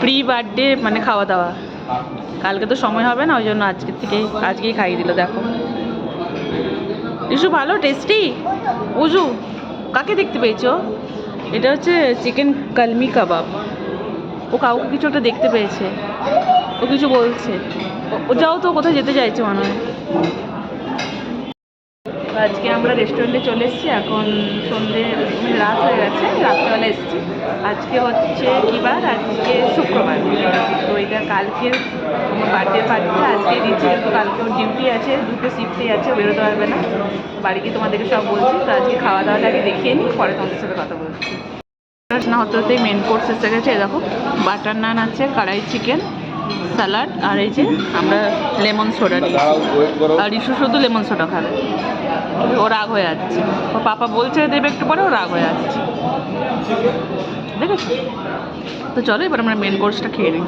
Pre birthday মানে খাওয়া দাওয়া। কালকে তো সময় হবে না, ওই জন্য আজকের থেকে আজকেই খাইয়ে দিল, দেখো। ইসু ভালো টেস্টি উজু, কাকে দেখতে পেয়েছ? এটা হচ্ছে চিকেন কালমি কাবাব। ও কাউকে কিছু একটা দেখতে পেয়েছে। ও কিছু বলছে। ও- যাও তো, কোথায় যেতে চাইছে মনে হয়। আজকে আমরা রেস্টুরেন্টে চলে এসেছি, এখন সন্ধে মানে রাত হয়ে গেছে, রাত্রেবেলা এসেছি। আজকে হচ্ছে কী বার? আজকে শুক্রবার। তো এটা কালকে আমার বার্থডে পার্টিটা আজকে দিচ্ছি কিন্তু কালকে ওর ডিউটি আছে, দুটো শিফটে আছে বেরোতে পারবে না। বাড়ি গিয়ে তোমাদেরকে সব বলছি, তো আজকে খাওয়া দাওয়াটা আগে দেখিয়ে নিই, পরে তোমাদের সাথে কথা বলছি। না হতে হতেই মেন কোর্স এসে গেছে দেখো বাটার নান আছে, কড়াই চিকেন স্যালাড আর এই যে আমরা লেমন সোডা নিয়েছি আর ইস্যু শুধু লেমন সোডা খাবে। ও রাগ হয়ে যাচ্ছে। ও পাপা বলছে দেবে একটু পরে ও রাগ হয়ে যাচ্ছে। দেখেছ? তো চলো এবার আমরা মেন কোর্সটা খেয়ে নিই।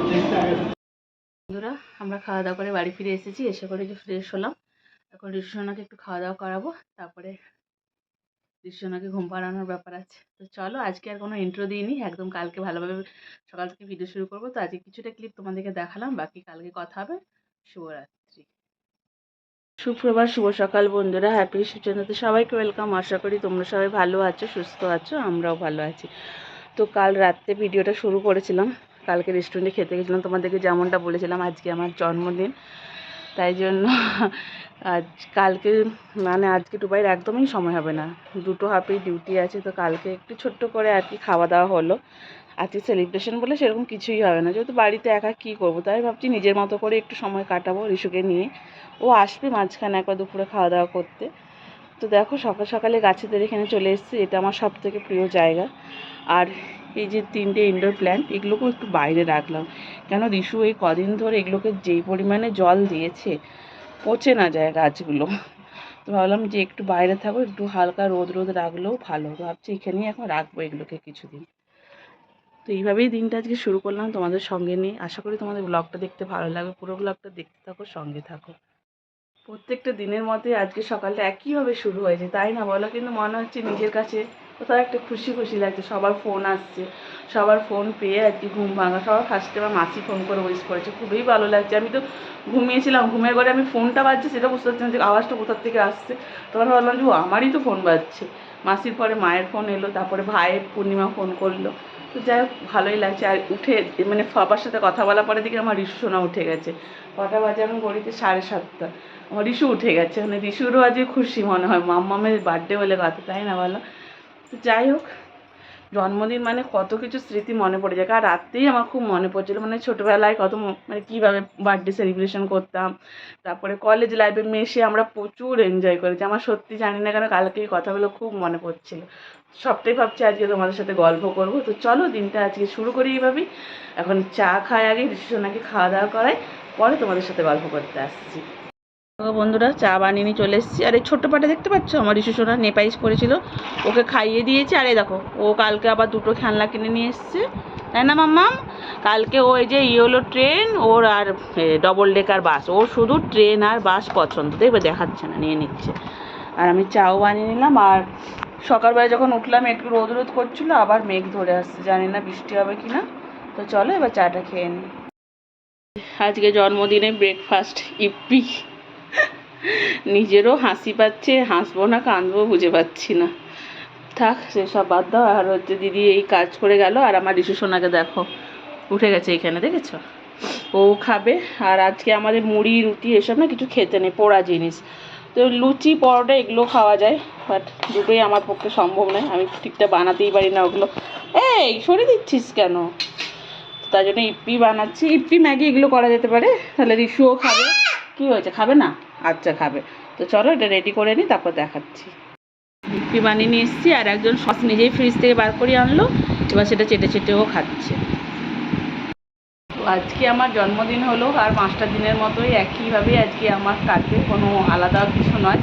বন্ধুরা আমরা খাওয়া দাওয়া করে বাড়ি ফিরে এসেছি। এসে করে যে ফ্রেশ হলাম। এখন ঋষুসোনাকে একটু খাওয়া দাওয়া করাবো। তারপরে ঋষুসোনাকে ঘুম পাড়ানোর ব্যাপার আছে। তো চলো আজকে আর কোনো ইন্ট্রো দিইনি, একদম কালকে ভালোভাবে সকাল থেকে ভিডিও শুরু করব। তো আজকে কিছুটা ক্লিপ তোমাদেরকে দেখালাম, বাকি কালকে কথা হবে। শুভরাত্রি। সুপ্রভাত, শুভ সকাল বন্ধুরা হ্যাপি সুচন্দ্রতে সবাইকে ওয়েলকাম আশা করি তোমরা সবাই ভালো আছো, সুস্থ আছো, আমরাও ভালো আছি। তো কাল রাত্রে ভিডিওটা শুরু করেছিলাম। কালকে রেস্টুরেন্টে খেতে গেছিলাম। তোমাদেরকে যেমনটা বলেছিলাম, আজকে আমার জন্মদিন। তাই জন্য আজ কালকে মানে আজকে দুবাইয়ের একদমই সময় হবে না। দুটো হাফেই ডিউটি আছে, তো কালকে একটু ছোট্ট করে আর কি খাওয়া দাওয়া হলো। আজকে সেলিব্রেশন বলে সেরকম কিছুই হবে না। যেহেতু বাড়িতে একা কী করব, তাই ভাবছি নিজের মতো করে একটু সময় কাটাবো রিশুকে নিয়ে। ও আসবে মাঝখানে একবার দুপুরে খাওয়া দাওয়া করতে। তো দেখো সকাল সকালে গাছেদের এখানে চলে এসেছি, এটা আমার সব থেকে প্রিয় জায়গা। আর এই যে তিনটে ইনডোর প্ল্যান্ট এগুলোকেও একটু বাইরে রাখলাম। কেন রিশু, এই কদিন ধরে এগুলোকে যেই পরিমাণে জল দিয়েছে, পচে না যায় গাছগুলো। তো ভাবলাম যে একটু বাইরে থাকো একটু হালকা রোদ রোদ রাখলেও ভালো। ভাবছি এখানেই এখন রাখব এগুলোকে কিছুদিন। তো এইভাবেই দিনটা আজকে শুরু করলাম তোমাদের সঙ্গে নিয়ে। আশা করি তোমাদের ব্লগটা দেখতে ভালো লাগবে। পুরো ব্লগটা দেখতে থাকো, সঙ্গে থাকো। প্রত্যেকটা দিনের মতোই আজকে সকালটা একইভাবে শুরু হয়েছে, তাই না বলো? কিন্তু মনে হচ্ছে নিজের কাছে কোথাও একটা খুশি খুশি লাগছে, সবার ফোন আসছে, সবার ফোন পেয়ে আজকে ঘুম ভাঙা, সবার ফার্স্টে আমার মাসি ফোন করে উইস করেছে, খুবই ভালো লাগছে, আমি তো ঘুমিয়েছিলাম ঘুমের ঘরে আমি ফোনটা বাজছে সেটা বুঝতে পারছি না যে আওয়াজটা কোথার থেকে আসছে, তখন ভাবলাম যে ও আমারই তো ফোন বাজছে, মাসির পরে মায়ের ফোন এলো, তারপরে ভাইয়ের পূর্ণিমা ফোন করল, তো যাই হোক ভালোই লাগছে, আর উঠে মানে বাবার সাথে কথা বলার পরে দিকে আমার রিসু সোনা উঠে গেছে, কটা বাজে আমি ঘড়িতে সাড়ে সাতটা, আমার রিসু উঠে গেছে মানে রিসুরও আজকে খুশি মনে হয়, মাম্মামের বার্থডে বলে কথা, তাই না বলো? যাই হোক, জন্মদিন মানে কত কিছু স্মৃতি মনে পড়ে যায়। আর রাত্রেই আমার খুব মনে পড়ছিলো মানে ছোটোবেলায় কত মানে কীভাবে বার্থডে সেলিব্রেশন করতাম। তারপরে কলেজ লাইফে মেশে আমরা প্রচুর এনজয় করেছি। আমার সত্যি জানি না কেন কালকে এই কথাগুলো খুব মনে পড়ছিল। সবটাই ভাবছি আজকে তোমাদের সাথে গল্প করব। তো চলো, দিনটা আজকে শুরু করি এইভাবেই। এখন চা খাই আগে ঋষিসোনাকে খাওয়া দাওয়া করাই। পরে তোমাদের সাথে গল্প করতে আসছি। বন্ধুরা, চা বানিয়ে নিয়ে চলে এসেছি। আর এই ছোট্ট পাটা দেখতে পাচ্ছ? আমার সোনা নেপাইস করেছিল। ওকে খাইয়ে দিয়েছি। আরে দেখো, ও কালকে আবার দুটো খেলনা কিনে নিয়ে এসছে। তাই না, মাম্মাম? কালকে ওই যে ইয়েলো ট্রেন, ওর আর ডবল ডেকার বাস ওর শুধু ট্রেন আর বাস পছন্দ। দেখবে, দেখাচ্ছে না, নিয়ে নিচ্ছে। আর আমি চাও বানিয়ে নিলাম। আর সকালবেলা যখন উঠলাম, একটু রোদ রোদ করছিল, আবার মেঘ ধরে আসছে। জানি না বৃষ্টি হবে কি না তো চলো, এবার চাটা খেয়ে নিই আজকে জন্মদিনে ব্রেকফাস্ট ইপি। নিজেরও হাসি পাচ্ছে, হাসবো না, কাঁদবো, বুঝে পাচ্ছি না। থাক, সেসব বাদ দাও। আর হচ্ছে দিদি এই কাজ করে গেল, আর আমার রিশু সোনাকে দেখো। উঠে গেছে এখানে, দেখেছ? ও খাবে, আর আজকে আমাদের মুড়ি, রুটি, এসব না কিছু খেতে নেই, পোড়া জিনিস। তো লুচি, পরোটা এগুলো খাওয়া যায় বাট দুটোই আমার পক্ষে সম্ভব নয়। আমি ঠিকঠাক বানাতেই পারি না ওগুলো। এই সরে দিচ্ছিস কেন? তার জন্য ইপি বানাচ্ছি। ইপি ম্যাগি এগুলো করা যেতে পারে, তাহলে রিশুও খাবে। কি হয়েছে, খাবে না? আচ্ছা খাবে। তো চলো এটা রেডি করে নিই তারপর দেখাচ্ছি। ইপি বানিয়ে নিয়ে এসেছি, আর একজন সস নিজেই ফ্রিজ থেকে বার করে আনলো, এবার সেটা চেটে চেটেও খাচ্ছে। আজকে আমার জন্মদিন হলো, আর পাঁচটা দিনের মতোই একইভাবে আজকে আমার কাটবে কোনো আলাদা কিছু নয়।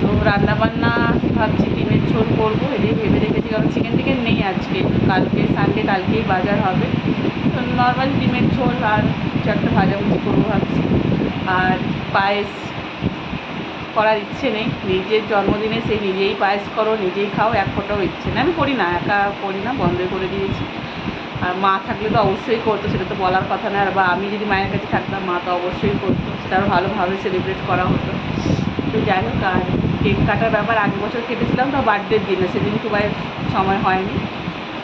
তো রান্না বান্না ভাবছি ডিমের ঝোল করব এটাই ভেবে রেখেছি কারণ চিকেন টিকেন নেই আজকে। কালকে সানডে কালকেই বাজার হবে। তো নর্মাল ডিমের ঝোল আর একটা ভাজাভুজি করব ভাবছি। আর পায়েস করার ইচ্ছে নেই। নিজের জন্মদিনে সেই নিজেই পায়েস করো, নিজেই খাও, এক ফোটাও ইচ্ছে নেই। আমি করি না, একা করি না বন্ধ করে দিয়েছি। আর মা থাকলে তো অবশ্যই করতো, সেটা তো বলার কথা না আর বা আমি যদি মায়ের কাছে থাকতাম, মা তো অবশ্যই করতো। সেটা আরও ভালোভাবে সেলিব্রেট করা হতো। তো যাই হোক, আর কেক কাটার ব্যাপার আগের বছর কেটেছিলাম, তো বার্থডের দিনে, সেদিন খুব আর সময় হয়নি।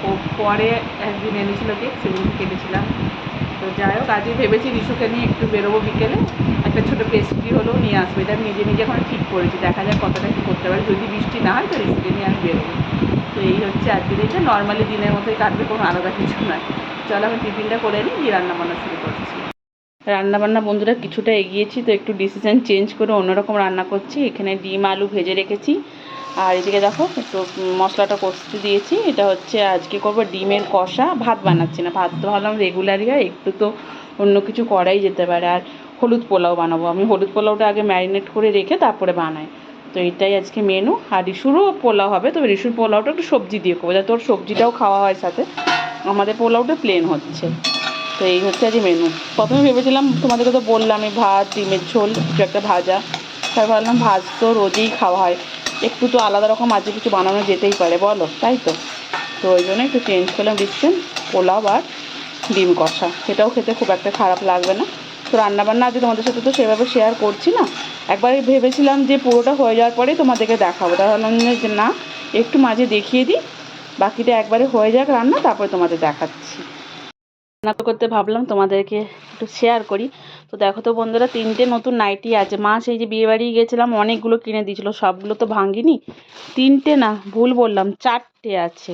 ও পরে একদিন এনেছিল কেক সেদিন কেটেছিলাম। তো যাই হোক আজকে ভেবেছি রিশুকে নিয়ে একটু বেরোবো বিকেলে। একটা ছোটো পেস্ট্রি হলেও নিয়ে আসব। এটা আমি নিজে নিজে এখন ঠিক করেছি। দেখা যাক কতটা কী করতে পারি। যদি বৃষ্টি না হয়, তো রিশুকে নিয়ে আমি বেরোবো। তো এই হচ্ছে আজকের দিনটা। নর্মালি দিনের মতোই কাটবে, কোনো আলাদা কিছু নয়। চলো আমি টিফিনটা করে নিই দিয়ে রান্নাবান্না শুরু করছি। রান্নাবান্না বন্ধুরা কিছুটা এগিয়েছি, তো একটু ডিসিশন চেঞ্জ করে অন্যরকম রান্না করছি। এখানে ডিম, আলু ভেজে রেখেছি। আর এদিকে দেখো, একটু মশলাটা কষতে দিয়েছি। এটা হচ্ছে আজকে করব ডিমের কষা। ভাত বানাচ্ছি না, ভাত তো ভাবলাম রেগুলারই হয়। একটু তো অন্য কিছু করাই যেতে পারে। আর হলুদ পোলাও বানাবো। আমি হলুদ পোলাওটা আগে ম্যারিনেট করে রেখে তারপরে বানাই। তো এটাই আজকে মেনু। আর রিসুরও পোলাও হবে, তবে রিসুর পোলাওটা একটু সবজি দিয়ে করব। যাতে ওর সবজিটাও খাওয়া হয় সাথে। আমাদের পোলাওটা প্লেন হচ্ছে। তো এই হচ্ছে আজকে মেনু। প্রথমে ভেবেছিলাম, তোমাদেরকে তো বললামই, ভাত, ডিমের ঝোল, কিছু একটা ভাজা। তাই ভাবলাম, ভাত তো রোজই খাওয়া হয়। একটু তো আলাদা রকম আজকে কিছু বানানো যেতেই পারে, বলো? তাই তো? তো ওই জন্য একটু চেঞ্জ করলাম, দিচ্ছেন পোলাও আর ডিম কষা। সেটাও খেতে খুব একটা খারাপ লাগবে না। তো রান্নাবান্না আজকে তোমাদের সাথে তো সেভাবে শেয়ার করছি না। একবার ভেবেছিলাম যে পুরোটা হয়ে যাওয়ার পরেই তোমাদেরকে দেখাবো। ভাবলাম যে না, একটু মাঝে দেখিয়ে দিই। বাকিটা একবারে হয়ে যাক রান্না, তারপরে তোমাদের দেখাচ্ছি। রান্না করতে ভাবলাম তোমাদেরকে একটু শেয়ার করি। তো দেখো তো বন্ধুরা, তিনটে নতুন নাইটি আছে। মা সেই যে বিয়েবাড়ি গিয়েছিলাম অনেকগুলো কিনে দিয়েছিলো, সবগুলো তো ভাঙিনি তিনটে না, ভুল বললাম, চারটে আছে।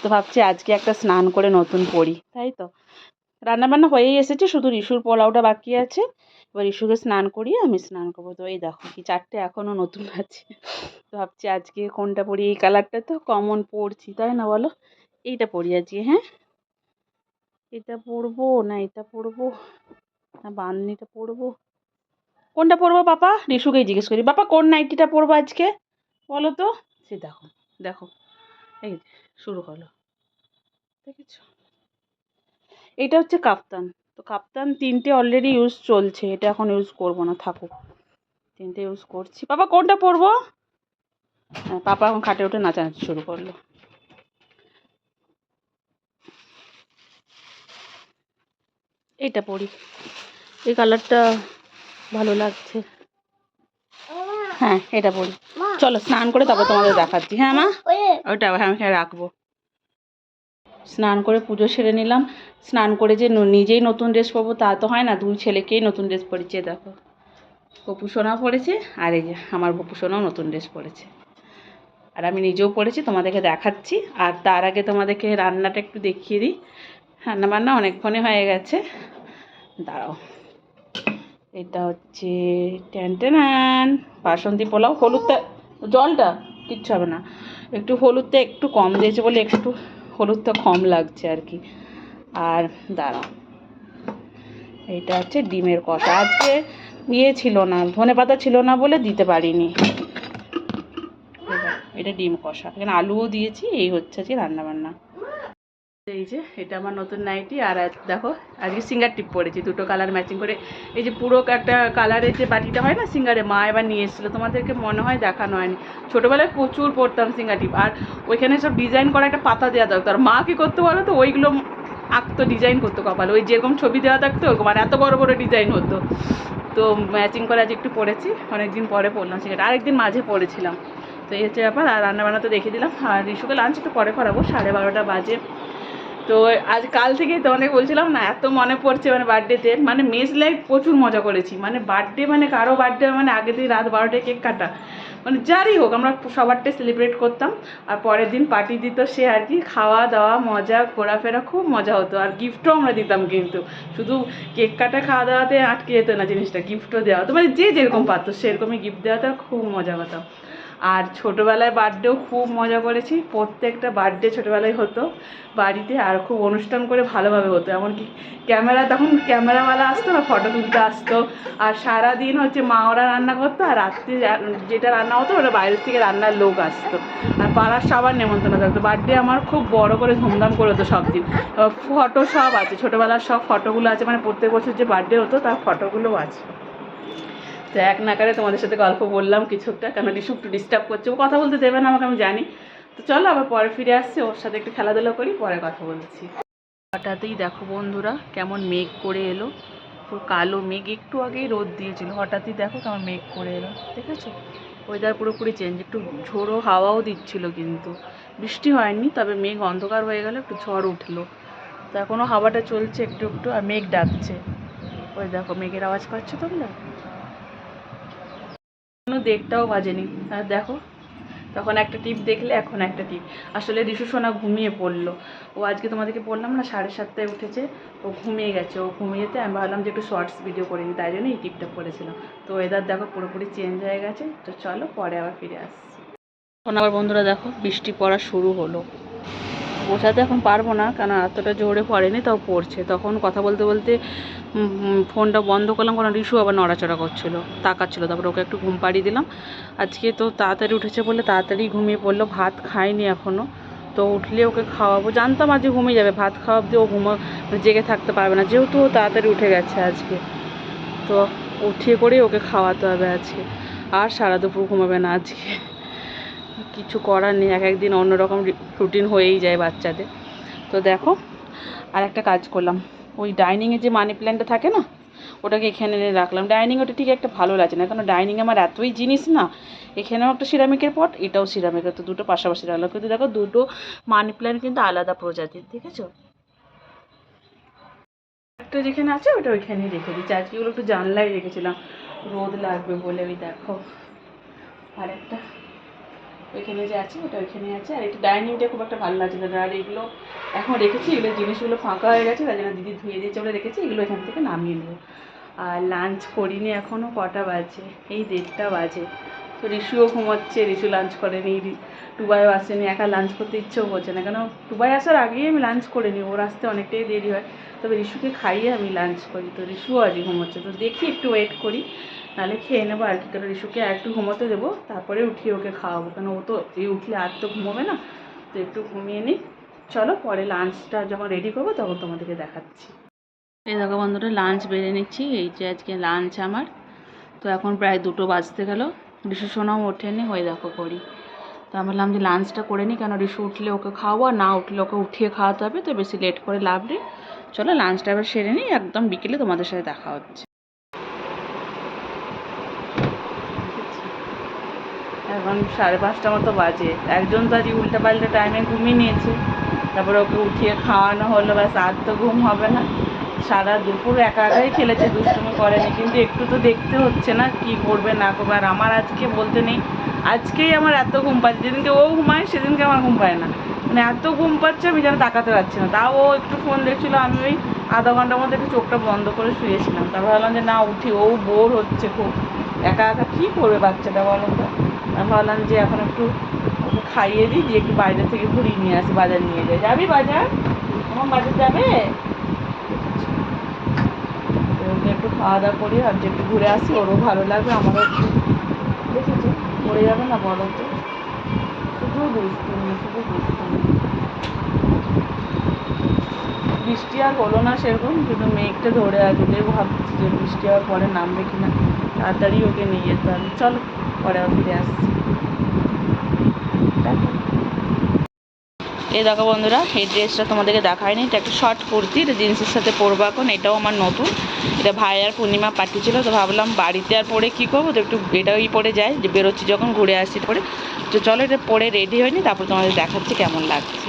তো ভাবছি আজকে একটা স্নান করে নতুন পরি। তাই তো? রান্নাবান্না হয়েই এসেছে, শুধু রিসুর পোলাওটা বাকি আছে। এবার রিসুকে স্নান করিয়ে আমি স্নান করব। তো এই দেখো কি, চারটে এখনও নতুন আছে। ভাবছি আজকে কোনটা পরি, এই কালারটা তো কমন পরছি, তাই না বলো? এইটা পরি আজকে হ্যাঁ? এটা পরবো, না এটা পরবো, না বান্নিটা পরবো। কোনটা পরবো পাপা রিশুকেই জিজ্ঞেস করি। বাপা, কোন নাইটিটা পরবো আজকে? বলো তো। সে দেখো দেখো। এই শুরু হলো। দেখেছ? এটা হচ্ছে কাপ্তান। তো কাপ্তান তিনটে অলরেডি ইউজ চলছে এটা এখন ইউজ করব না থাকুক। তিনটে ইউজ করছি। পাপা কোনটা পরবো? হ্যাঁ পাপা এখন খাটে উঠে নাচানাচি শুরু করল। এইটা পরি। এই কালারটা ভালো লাগছে। হ্যাঁ এটা পরি। চলো স্নান করে তারপর তোমাদের দেখাচ্ছি। হ্যাঁ মা? ওইটা হ্যাঁ হ্যাঁ রাখব। স্নান করে পুজো সেরে নিলাম। স্নান করে যে নিজেই নতুন ড্রেস পরবো তা তো হয় না, দুই ছেলেকেই নতুন ড্রেস পরেছে দেখো। গপু সোনা পরেছে, আর এই যে আমার গপু সোনাও নতুন ড্রেস পরেছে। আর আমি নিজেও পরেছি, তোমাদেরকে দেখাচ্ছি। আর তার আগে তোমাদেরকে রান্নাটা একটু দেখিয়ে দিই। রান্না বান্না অনেকক্ষণই হয়ে গেছে। দাঁড়াও। এটা হচ্ছে ট্যান বাসন্তী পোলাও, হলুদটা, জলটা কিচ্ছু হবে না। একটু হলুদটা একটু কম দিয়েছে বলে একটু হলুদটা কম লাগছে আর কি। আর দাঁড়া এটা হচ্ছে ডিমের কষা। আজকে ইয়ে ছিল না, ধনে পাতা ছিল না বলে দিতে পারিনি। এটা ডিম কষা। এখানে আলুও দিয়েছি, এই হচ্ছে যে রান্না বান্না এই যে, এটা আমার নতুন নাইটি আর দেখো, আজকে সিঙ্গার টিপ পরেছি, দুটো কালার ম্যাচিং করে। এই যে পুরো একটা কালারের যে বাটিটা হয় না, সিঙ্গারে মা এবার নিয়ে এসেছিল, তোমাদেরকে মনে হয় দেখানো হয়নি। ছোটোবেলায় প্রচুর পরতাম সিঙ্গার টিপ আর ওইখানে সব ডিজাইন করা একটা পাতা দেওয়া থাকতো আর মা কী করতে বলো তো, ওইগুলো আঁকতো ডিজাইন করতো কপালে। ওই যেরকম ছবি দেওয়া থাকতো, ওরকম, আর এত বড় বড় ডিজাইন হতো। তো ম্যাচিং করে আজ একটু পরেছি, অনেকদিন পরে পরলাম সিঙ্গার আরেকদিন মাঝে পরেছিলাম। তো এই হচ্ছে ব্যাপার, আর রান্নাবান্না তো দেখিয়ে দিলাম। আর রিশুকে লাঞ্চ একটু পরে করাবো, সাড়ে বারোটা বাজে। তো আজ কাল থেকেই তো অনেক বলছিলাম না, এত মনে পড়ছে মানে বার্থডেতে মানে মেস লাইফ প্রচুর মজা করেছি। মানে বার্থডে মানে কারও বার্থডে মানে আগের দিন রাত বারোটায় কেক কাটা। মানে যারই হোক, আমরা সবারটাই সেলিব্রেট করতাম। আর পরের দিন পার্টি দিত সে আর কি খাওয়া দাওয়া মজা, ঘোরাফেরা খুব মজা হতো। আর গিফটও আমরা দিতাম কিন্তু। শুধু কেক কাটা খাওয়া দাওয়াতে আটকে যেত না জিনিসটা গিফটও দেওয়া হতো। মানে যে যেরকম পারতো, সেরকমই গিফট দেওয়াতে খুব মজা হতো। আর ছোটোবেলায় বার্থডেও খুব মজা করেছি। প্রত্যেকটা বার্থডে ছোটোবেলায় হতো। বাড়িতে আর খুব অনুষ্ঠান করে ভালোভাবে হতো। এমনকি ক্যামেরা, তখন ক্যামেরাওয়ালা আসতো না ফটো তুলতে আসতো। আর সারা দিন হচ্ছে মা ওরা রান্না করতো আর রাত্রে যেটা রান্না হতো ওটা বাইরের থেকে রান্নার লোক আসতো। আর পাড়ার সবার নেমন্তন্ন থাকতো। বার্থডে আমার খুব বড় করে ধুমধাম করে হতো সব দিন। ফটো সব আছে, ছোটোবেলার সব ফটোগুলো আছে। মানে প্রত্যেক বছর যে বার্থডে হতো তার ফটোগুলোও আছে। তো এক নাকারে তোমাদের সাথে গল্প বললাম কিছুটা কেন রিসু একটু ডিস্টার্ব করছে, ও কথা বলতে দেবে না আমাকে, আমি জানি। তো চলো আবার পরে ফিরে আসছি, ওর সাথে একটু খেলাধুলা করি, পরে কথা বলছি। হঠাৎই দেখো বন্ধুরা, কেমন মেঘ করে এলো। পুরো কালো মেঘ, একটু আগেই রোদ দিয়েছিল, হঠাৎই দেখো কেমন মেঘ করে এলো, দেখেছ? ওয়েদার পুরোপুরি চেঞ্জ একটু ঝোড়ো হাওয়াও দিচ্ছিল কিন্তু। বৃষ্টি হয়নি, তবে মেঘ অন্ধকার হয়ে গেল, একটু ঝড় উঠল। তো এখনও হাওয়াটা চলছে একটু একটু, আর মেঘ ডাকছে। ওই দেখো, মেঘের আওয়াজ পাচ্ছ তোমরা? এখনও দেড়টাও বাজেনি। আর দেখো, তখন একটা টিপ দেখলে, এখন একটা টিপ। আসলে রিসু সোনা ঘুমিয়ে পড়ল। ও আজকে তোমাদেরকে বললাম না, সাড়ে সাতটায় উঠেছে, ও ঘুমিয়ে গেছে। ও ঘুমিয়ে যেতে আমি ভাবলাম যে একটু শর্টস ভিডিও করে নিই, তাই জন্য এই টিপটা করেছিলাম তো ওয়েদার দেখো পুরোপুরি চেঞ্জ হয়ে গেছে, তো চলো পরে আবার ফিরে আসছি। এখন আবার বন্ধুরা দেখো, বৃষ্টি পড়া শুরু হলো। বোঝাতে এখন পারব না কারণ এতটা জোরে পড়েনি, তাও পড়ছে। তখন কথা বলতে বলতে ফোনটা বন্ধ করলাম, কারণ রিশু আবার নড়াচড়া করছিল, তাকাচ্ছিল। তারপর ওকে একটু ঘুম পাড়িয়ে দিলাম। আজকে তো তাড়াতাড়ি উঠেছে বলে তাড়াতাড়ি ঘুমিয়ে পড়ল, ভাত খায়নি এখনও তো উঠলে ওকে খাওয়াবো। জানতাম আজকে ঘুমিয়ে যাবে, ভাত খাওয়া অব্দি ও ঘুমো, জেগে থাকতে পারবে না। যেহেতু ও তাড়াতাড়ি উঠে গেছে আজকে, তো উঠিয়ে করেই ওকে খাওয়াতে হবে আজকে। আর সারা দুপুর ঘুমাবে না আজকে। কিছু করার নেই, এক একদিন অন্যরকম রুটিন হয়েই যায় বাচ্চাদের। তো দেখো আর একটা কাজ করলাম। ওই ডাইনিংয়ে যে মানি প্ল্যান্টটা থাকে না, ওটাকে এখানে এনে রাখলাম। ডাইনিং ওটা ঠিক একটা ভালো লাগছে না কারণ ডাইনিংয়ে আমার এতই জিনিস না, এখানেও একটা সিরামিকের পট এটাও সিরামিকের তো দুটো পাশাপাশি রাখলাম। কিন্তু দেখো, দুটো মানি প্ল্যান্ট কিন্তু আলাদা প্রজাতির, দেখেছ? একটা যেখানে আছে, ওটা ওইখানেই রেখে দিচ্ছি। আজকে ওগুলো একটু জানলাই রেখেছিলাম। রোদ লাগবে বলে, ওই দেখো। আর একটা ওইখানে যে আছে, ওটা ওইখানে আছে। আর একটু ডাইনিংটা খুব একটা ভালো লাগছে না। আর এগুলো এখন রেখেছি, এগুলো জিনিসগুলো ফাঁকা হয়ে গেছে তাই জন্য দিদি ধুয়ে দিয়েছে বলে রেখেছি, এগুলো এখান থেকে নামিয়ে নেব। আর লাঞ্চ করিনি এখনও কটা বাজে? এই দেড়টা বাজে। তো রিশুও ঘুমোচ্ছে রিশু লাঞ্চ করেনি, টুবাইও আসেনি, একা লাঞ্চ করতে ইচ্ছেও করছে না। কেন, টুবাই আসার আগেই আমি লাঞ্চ করে নিই ওর আসতে অনেকটাই দেরি হয়। তবে রিশুকে খাইয়ে আমি লাঞ্চ করি। তো রিশুও আজই ঘুমোচ্ছে। তো দেখি একটু ওয়েট করি। নাহলে খেয়ে নেব আর কি, কারণ রিশুকে আর একটু ঘুমোতে দেবো, তারপরে উঠিয়ে ওকে খাওয়াবো কেন ও তো এই উঠলে আর তো ঘুমোবে না, তো একটু ঘুমিয়ে নিই। চলো পরে লাঞ্চটা যখন রেডি করব তখন তোমাদেরকে দেখাচ্ছি। এই দেখো বন্ধুরা লাঞ্চ বেড়ে নিচ্ছি, এই যে আজকে লাঞ্চ আমার। তো এখন প্রায় দুটো বাজতে গেল রিশু সোনাও ওঠেনি হয়ে দেখো করি। তো আমি বললাম যে লাঞ্চটা করে নিই, কেন রিশু উঠলে ওকে খাওয়াবো, আর না উঠলে ওকে উঠিয়ে খাওয়াতে হবে, তো বেশি লেট করে লাভ নেই। চলো লাঞ্চটা এবার সেরে নিই, একদম বিকেলে তোমাদের সাথে দেখা হচ্ছে। এখন সাড়ে পাঁচটা মতো বাজে। একজন তো আজকে উল্টা পাল্টা টাইমে ঘুমিয়ে নিয়েছে। তারপরে ওকে উঠিয়ে খাওয়ানো হলো, ব্যাস, আর তো ঘুম হবে না। সারা দুপুর একা একাই খেলেছে, দুষ্টুমি করেনি। কিন্তু একটু তো দেখতে হচ্ছে না, কি করবে, না করবে। আর আমার আজকে বলতে নেই, আজকেই আমার এত ঘুম পাচ্ছে। যেদিনকে ও ঘুমায়, সেদিনকে আমার ঘুম পায় না। মানে এত ঘুম পাচ্ছে, আমি যেন তাকাতে পারছি না। তাও ও একটু ফোন দেখছিলো, আমি ওই আধা ঘণ্টার মধ্যে একটু চোখটা বন্ধ করে শুয়েছিলাম। তারপর ভাবলাম যে, না, উঠি, ও বোর হচ্ছে খুব। একা একা কী করবে বাচ্চাটা বলো তো? ভাবলাম যে এখন একটু ওকে খাইয়ে দিই, দিয়ে একটু বাইরে থেকে ঘুরিয়ে নিয়ে আসি, বাজার নিয়ে যাই। যাবি বাজার? আমার বাজার যাবে? ওকে একটু খাওয়া দাওয়া করি, ভাবছি একটু ঘুরে আসি, ওরও ভালো লাগবে, আমারও একটু দেখেছ। পড়ে যাবে না বলো তো? শুধু দুষ্টুমি শুধু দুষ্টুমি। বৃষ্টি আর হলো না সেরকম, কিন্তু মেঘটা ধরে আছে যে ভাবছি যে বৃষ্টি আর পরে নামবে কিনা। তাড়াতাড়ি ওকে নিয়ে যেতে হবে। চলো। পরে আবার ফিরে আসছি এই দেখো বন্ধুরা, এই ড্রেসটা তোমাদেরকে দেখায়নি। এটা একটা শর্ট কুর্তি, এটা জিন্সের সাথে পরবো এখন, এটাও আমার নতুন। এটা ভাই আর পূর্ণিমা পাঠিয়েছিল, তো ভাবলাম বাড়িতে আর পরে কী করব? তো একটু এটাই পরে যাই, যে বেরোচ্ছি যখন, ঘুরে আসি পরে। তো চলো, এটা পরে রেডি হয়নি, তারপর তোমাদের দেখাচ্ছি কেমন লাগছে।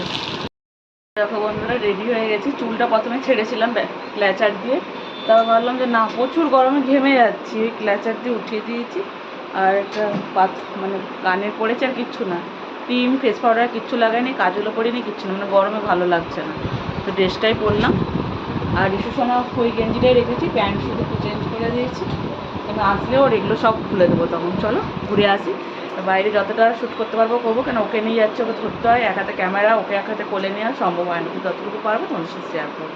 দেখো বন্ধুরা রেডি হয়ে গেছি। চুলটা প্রথমে ছেড়েছিলাম ক্ল্যাচার দিয়ে। তারপর ভাবলাম যে না, প্রচুর গরমে ঘেমে যাচ্ছি। ক্ল্যাচার দিয়ে উঠিয়ে দিয়েছি। আর একটা পাত মানে কানে পড়েছে আর কিচ্ছু না। ক্রিম ফেস পাউডার কিচ্ছু লাগাইনি, কাজলও করিনি কিচ্ছু না। মানে গরমে ভালো লাগছে না। তো ড্রেসটাই পরলাম। আর রিসু সোনা ওই গেঞ্জিটাই রেখেছি, প্যান্ট শুধু একটু চেঞ্জ করে দিয়েছি। তবে আসলেও ওর এগুলো সব খুলে দেবো তখন। চলো, ঘুরে আসি। বাইরে যতটা শ্যুট করতে পারব করব, কেন ওকে নিয়ে যাচ্ছে, ওকে ধরতে হয়। এক হাতে ক্যামেরা ওকে এক হাতে কোলে নেওয়া সম্ভব হয় না। যতটুকু পারব তোমাদের সাথে শেয়ার করব।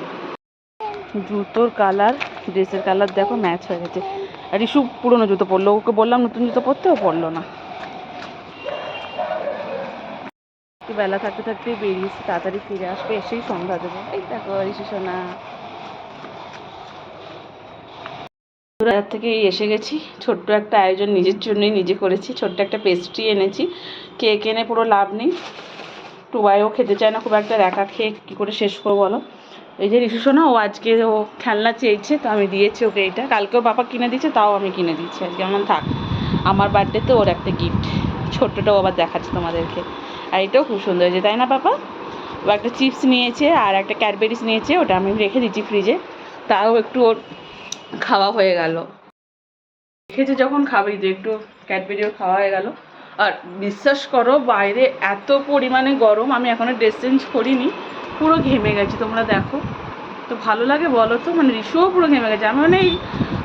জুতোর কালার ড্রেসের কালার দেখো ম্যাচ হয়ে গেছে। আর পুরোনো জুতো পরলো। ওকে বললাম, নতুন জুতো পরতে? ও পরলো না। বেলা থাকতে থাকতে বেরিয়েছি, তাড়াতাড়ি ফিরে আসবে, এসেই সন্ধ্যা দেবো। এই দেখো সোনা। বাজার থেকে এসে গেছি। ছোট্ট একটা আয়োজন নিজের জন্যই নিজে করেছি। ছোট্ট একটা পেস্ট্রি এনেছি। কেক এনে পুরো লাভ নেই। টুবাইও খেতে চায় না, খুব একটা একা খেয়ে কী করে শেষ করব বলো? এই যে রিসু সোনা ও আজকে ও খেলনা চেয়েছে, তো আমি দিয়েছি ওকে এইটা। কালকেও পাপা কিনে দিয়েছে, তাও আমি কিনে দিচ্ছি আজকে আমার থাক, আমার বার্থডেতে ওর একটা গিফট ছোট্টটাও আবার দেখাচ্ছে তোমাদেরকে। আর এটাও খুব সুন্দর হয়েছে, তাই না পাপা? ও একটা চিপস নিয়েছে আর একটা ক্যাডবেরিজ নিয়েছে, ওটা আমি রেখে দিচ্ছি ফ্রিজে তাও একটু ওর খাওয়া হয়ে গেল। রেখেছে যখন খাবেই তো একটু ক্যাডবেরিও খাওয়া হয়ে গেল। আর বিশ্বাস করো, বাইরে এত পরিমাণে গরম, আমি এখনও ড্রেস চেঞ্জ করিনি। পুরো ঘেমে গেছি তোমরা দেখো। তো ভালো লাগে বলো তো? মানে রিসুও পুরো ঘেমে গেছে। আমি মানে এই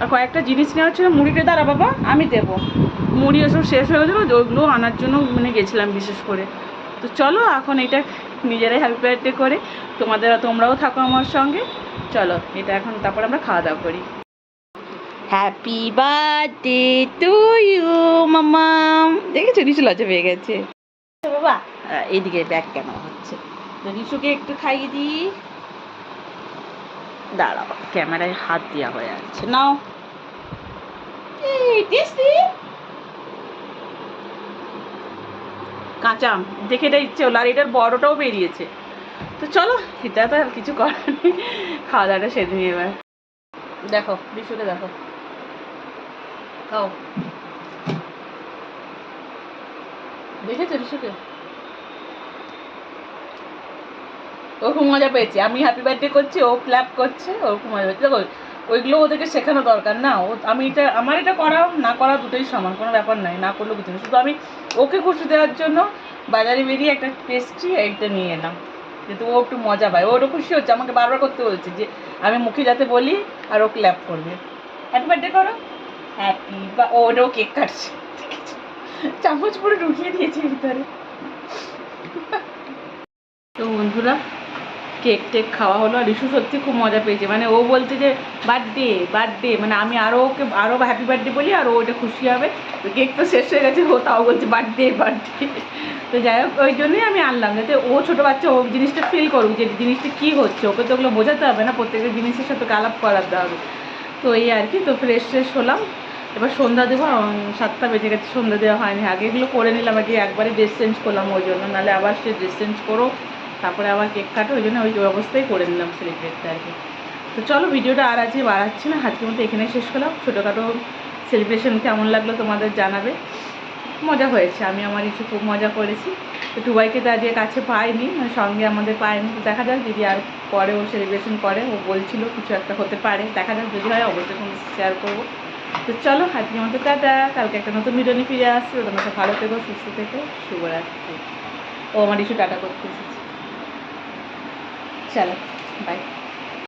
আর কয়েকটা জিনিস নেওয়ার ছিল মুড়িটা দাঁড়া বাবা আমি দেবো। মুড়ি এসব শেষ হয়ে গেছিল তো ওইগুলো আনার জন্য মানে গেছিলাম বিশেষ করে। তো চলো এখন এটা নিজেরাই হ্যাপি বার্থডে করে। তোমাদের তোমরাও থাকো আমার সঙ্গে। চলো এটা এখন তারপর আমরা খাওয়া দাওয়া করি। হ্যাপি বার্থডে টু ইউ মামাম দেখেছ রিসু লজ্জা পেয়ে গেছে। বাবা। এইদিকে ব্যাগ কেন হচ্ছে? একটু খাইয়ে দিই। দাঁড়াও, ক্যামেরায় হাত দেওয়া হয়ে নাও। কাঁচা দেখে এটা ইচ্ছে হলো, আর এটার বড়টাও বেরিয়েছে। তো চলো, এটা তো আর কিছু করার নেই। খাওয়া দাওয়াটা সেরে নিই এবার। দেখো রিসুকে দেখো। খাও। দেখেছ রিসুকে ও খুব মজা পেয়েছে। আমি হ্যাপি বার্থডে করছি, ও ক্ল্যাপ করছে ও খুব মজা পেয়েছে। দেখো, ওইগুলো ওদেরকে শেখানো দরকার না। ও, আমি এটা, আমার এটা করা, না করা দুটোই সমান, কোনো ব্যাপার নাই, না করলেও কিছু শুধু আমি ওকে খুশি দেওয়ার জন্য বাজারে বেরিয়ে একটা পেস্ট্রি এইটা নিয়ে এলাম। যাতে ও একটু মজা পায়। ওরও খুশি হচ্ছে, আমাকে বারবার করতে বলছে যে, আমি মুখে যাতে বলি আর ও ক্ল্যাপ করবে। হ্যাপি বার্থডে করো। হ্যাপি বা ওটাও কেক কাটছে। চামচ পুরো ঢুকিয়ে দিয়েছে ভিতরে। তো বন্ধুরা কেক টেক খাওয়া হলো আর রিশু সত্যি খুব মজা পেয়েছে। মানে ও বলছে যে, বার্থডে বার্থডে। মানে আমি আরও ওকে আরও হ্যাপি বার্থডে বলি আর ও ওটা খুশি হবে। কেক তো শেষ হয়ে গেছে, ও তাও বলছে, বার্থডে বার্থডে। তো যাই হোক, ওই জন্যই আমি আনলাম, যাতে ও ছোটো বাচ্চা, ও জিনিসটা ফিল করুক যে জিনিসটা কী হচ্ছে। ওকে তো ওগুলো বোঝাতে হবে না প্রত্যেকটা জিনিসের সাথে ওকে আলাপ করাতে হবে। তো এই আর কি, তো ফ্রেশ ফ্রেশ হলাম। এবার সন্ধ্যা দেবো সাতটা বেজে গেছে, সন্ধ্যা দেওয়া হয়নি। আগে এগুলো করে নিলাম, আগে একবারে ড্রেস চেঞ্জ করলাম ওই জন্য। নাহলে আবার সে ড্রেস চেঞ্জ করো। তারপরে আবার কেক কাটো, ওই জন্য ওই অবস্থায় করে নিলাম সেলিব্রেটটা আর কি। তো চলো ভিডিওটা আর আজকে বাড়াচ্ছি না, আজকের মতো এখানে শেষ করলাম। ছোটোখাটো সেলিব্রেশন কেমন লাগল তোমাদের জানাবে। মজা হয়েছে, আমি আমার কিছু খুব মজা করেছি। তো টুবাইকে তো আজকে কাছে পাইনি মানে সঙ্গে আমাদের পাইনি তো দেখা যাক যদি আর পরে ও সেলিব্রেশন করে। ও বলছিল কিছু একটা হতে পারে, দেখা যাক যদি হয় অবশ্যই কোনো শেয়ার করব। তো চলো, আজকের মতো টাটা, কালকে একটা নতুন ভিডিও নিয়ে ফিরে আসছি। তোমার ভালো থেকো, সুস্থ থেকো, শুভরাত্রি। ও আমার ইস্যু টাটা করতে এসেছে। চলো বাই